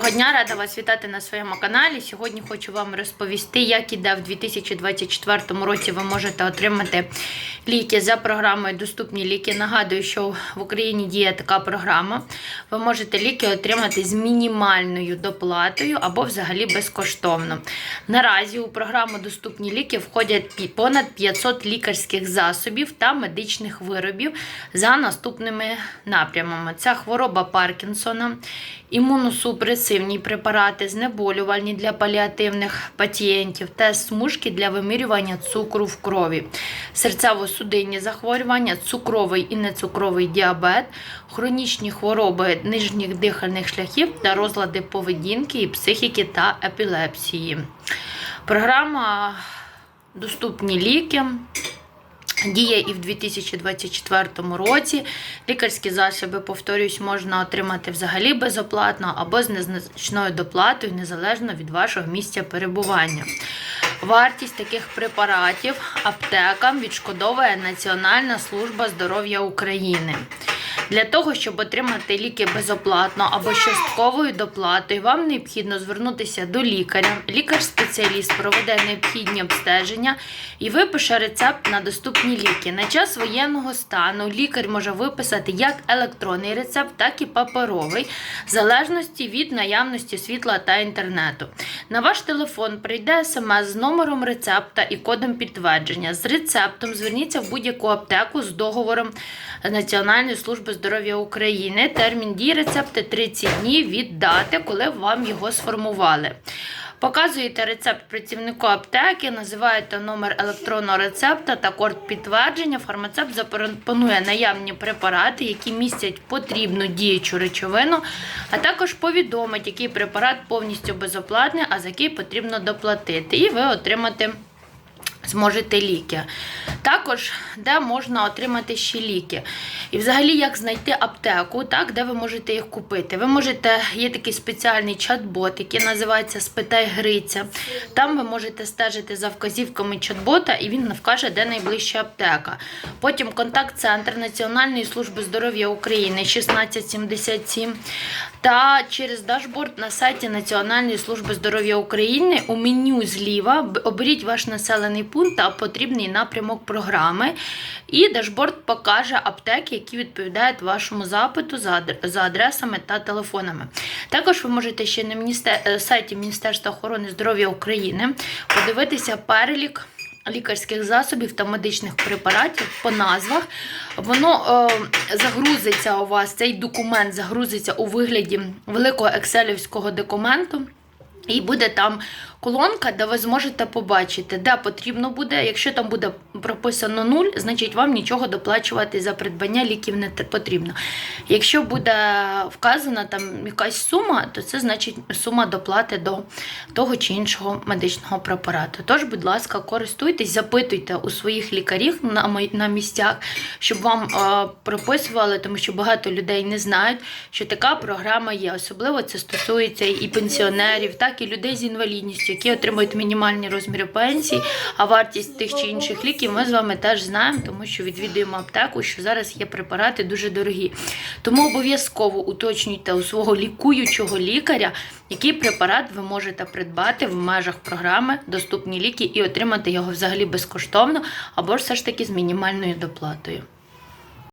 Доброго дня, рада вас вітати на своєму каналі. Сьогодні хочу вам розповісти, як іде в 2024 році ви можете отримати ліки за програмою Доступні ліки. Нагадую, що в Україні діє така програма. Ви можете ліки отримати з мінімальною доплатою або взагалі безкоштовно. Наразі у програму Доступні ліки входять понад 500 лікарських засобів та медичних виробів за наступними напрямами: це хвороба Паркінсона, імуносупресивні препарати, знеболювальні для паліативних пацієнтів, тест смужки для вимірювання цукру в крові, серцево-судинні захворювання, цукровий і нецукровий діабет, хронічні хвороби нижніх дихальних шляхів та розлади поведінки психіки та епілепсії. Програма Доступні ліки. Діє і в 2024 році. Лікарські засоби, повторюсь, можна отримати взагалі безоплатно або з незначною доплатою, незалежно від вашого місця перебування. Вартість таких препаратів аптекам відшкодовує Національна служба здоров'я України. Для того, щоб отримати ліки безоплатно або з частковою доплатою, вам необхідно звернутися до лікаря. Лікар-спеціаліст проведе необхідні обстеження і випише рецепт на доступні ліки. На час воєнного стану лікар може виписати як електронний рецепт, так і паперовий, в залежності від наявності світла та інтернету. На ваш телефон прийде смс з номером рецепта і кодом підтвердження. З рецептом зверніться в будь-яку аптеку з договором Національної служби здоров'я України. Термін дії рецепту 30 днів від дати, коли вам його сформували. Показуєте рецепт працівнику аптеки, називаєте номер електронного рецепта та код підтвердження. Фармацевт запропонує наявні препарати, які містять потрібну діючу речовину, а також повідомить, який препарат повністю безоплатний, а за який потрібно доплатити. І ви отримаєте зможете ліки. Також, де можна отримати ще ліки. І взагалі, як знайти аптеку, так, де ви можете їх купити. Ви можете, є такий спеціальний чат-бот, який називається Спитай Гриця. Там ви можете стежити за вказівками чат-бота, і він вкаже, де найближча аптека. Потім контакт-центр Національної служби здоров'я України 1677. Та через дашборд на сайті Національної служби здоров'я України у меню зліва оберіть ваш населений пункт та потрібний напрямок програми. І дашборд покаже аптеки, які відповідають вашому запиту за адресами та телефонами. Також ви можете ще на міністер... е, сайті Міністерства охорони здоров'я України подивитися перелік лікарських засобів та медичних препаратів по назвах. Воно е, загрузиться у вас, цей документ загрузиться у вигляді великого екселівського документу. І буде там колонка, де ви зможете побачити, де потрібно буде. Якщо там буде прописано нуль, значить вам нічого доплачувати за придбання ліків не потрібно. Якщо буде вказана там якась сума, то це значить сума доплати до того чи іншого медичного препарату. Тож, будь ласка, користуйтесь, запитуйте у своїх лікарів на, місцях, щоб вам е, прописували, тому що багато людей не знають, що така програма є. Особливо це стосується і пенсіонерів, так і людей з інвалідністю, які отримують мінімальні розміри пенсії, а вартість тих чи інших ліків ми з вами теж знаємо, тому що відвідуємо аптеку, що зараз є препарати дуже дорогі. Тому обов'язково уточнюйте у свого лікуючого лікаря, який препарат ви можете придбати в межах програми Доступні ліки і отримати його взагалі безкоштовно, або ж все ж таки з мінімальною доплатою.